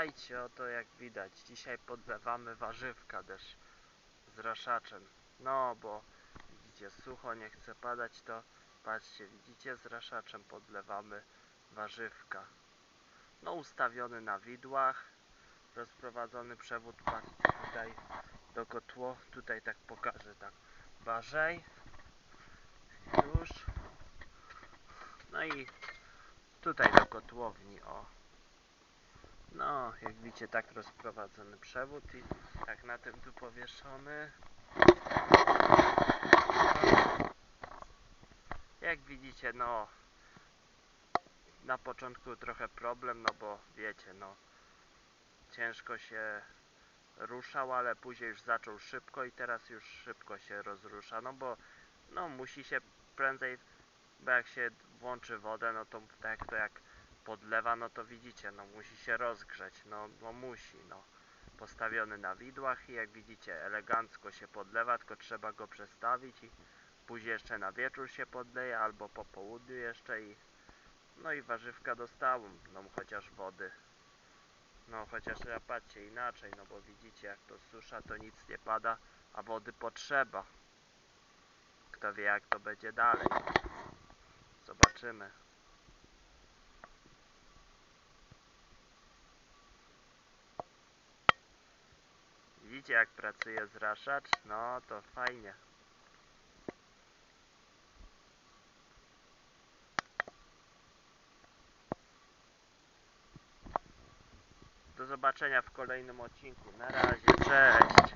Witajcie, oto jak widać, dzisiaj podlewamy warzywka też z raszaczem. No bo widzicie, sucho nie chce padać, to patrzcie, widzicie, z raszaczem podlewamy warzywka. No ustawiony na widłach, rozprowadzony przewód, patrzcie tutaj do kotło, tutaj tak pokażę tak ważej. Już. No i tutaj do kotłowni, o. No, jak widzicie, tak rozprowadzony przewód i tak na tym tu powieszony. Jak widzicie, no na początku trochę problem, no bo wiecie, no ciężko się ruszał, ale później już zaczął szybko i teraz już szybko się rozrusza, no bo no musi się prędzej, bo jak się włączy wodę, no to tak to jak podlewa, no to widzicie, no musi się rozgrzeć, no, no musi, no. Postawiony na widłach i jak widzicie elegancko się podlewa, tylko trzeba go przestawić i później jeszcze na wieczór się podleje albo po południu jeszcze i no i warzywka dostałem, no chociaż wody. No chociaż ja patrzcie inaczej, no bo widzicie jak to susza to nic nie pada, a wody potrzeba. Kto wie jak to będzie dalej. Zobaczymy. Widzicie jak pracuje zraszacz? No to fajnie. Do zobaczenia w kolejnym odcinku. Na razie, cześć.